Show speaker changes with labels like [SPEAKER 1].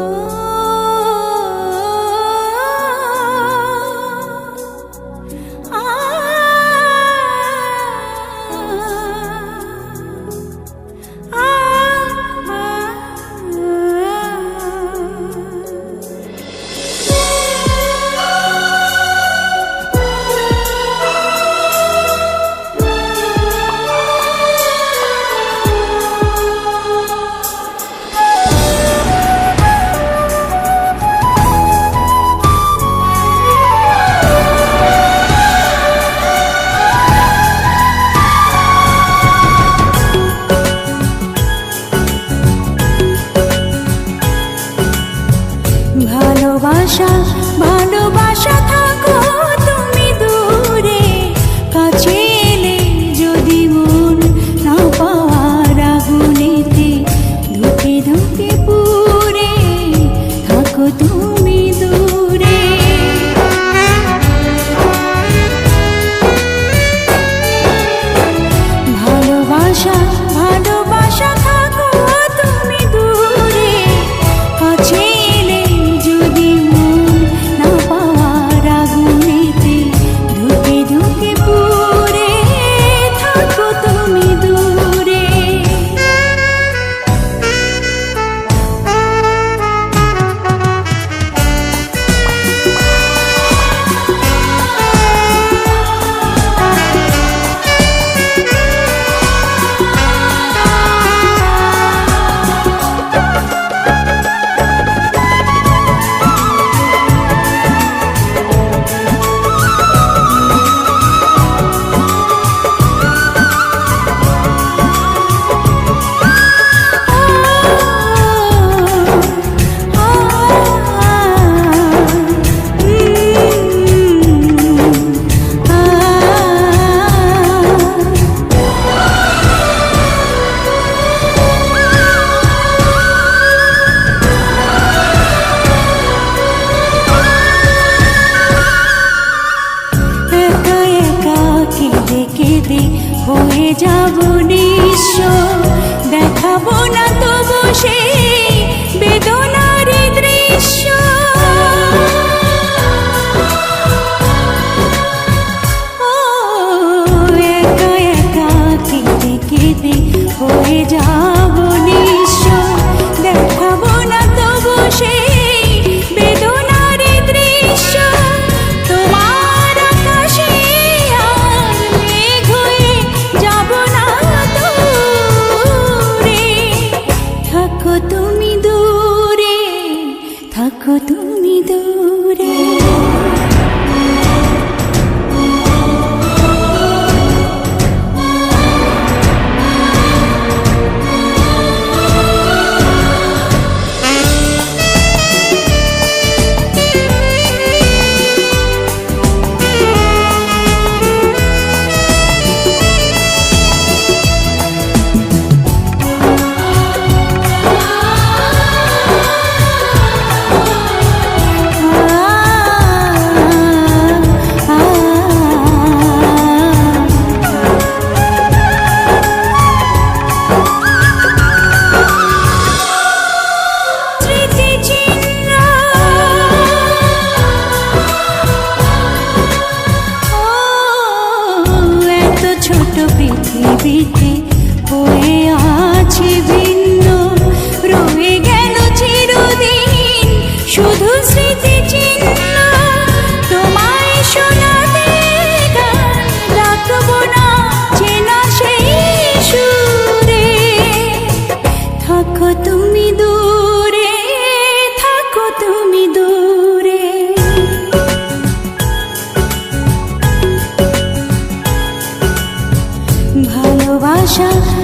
[SPEAKER 1] Ooh. ভালোবাসা ভালোবাসা থাকো তুমি দূরে হয়ে আছে ভিন্ন। রয়ে গেল চিরদিন শুধু 想。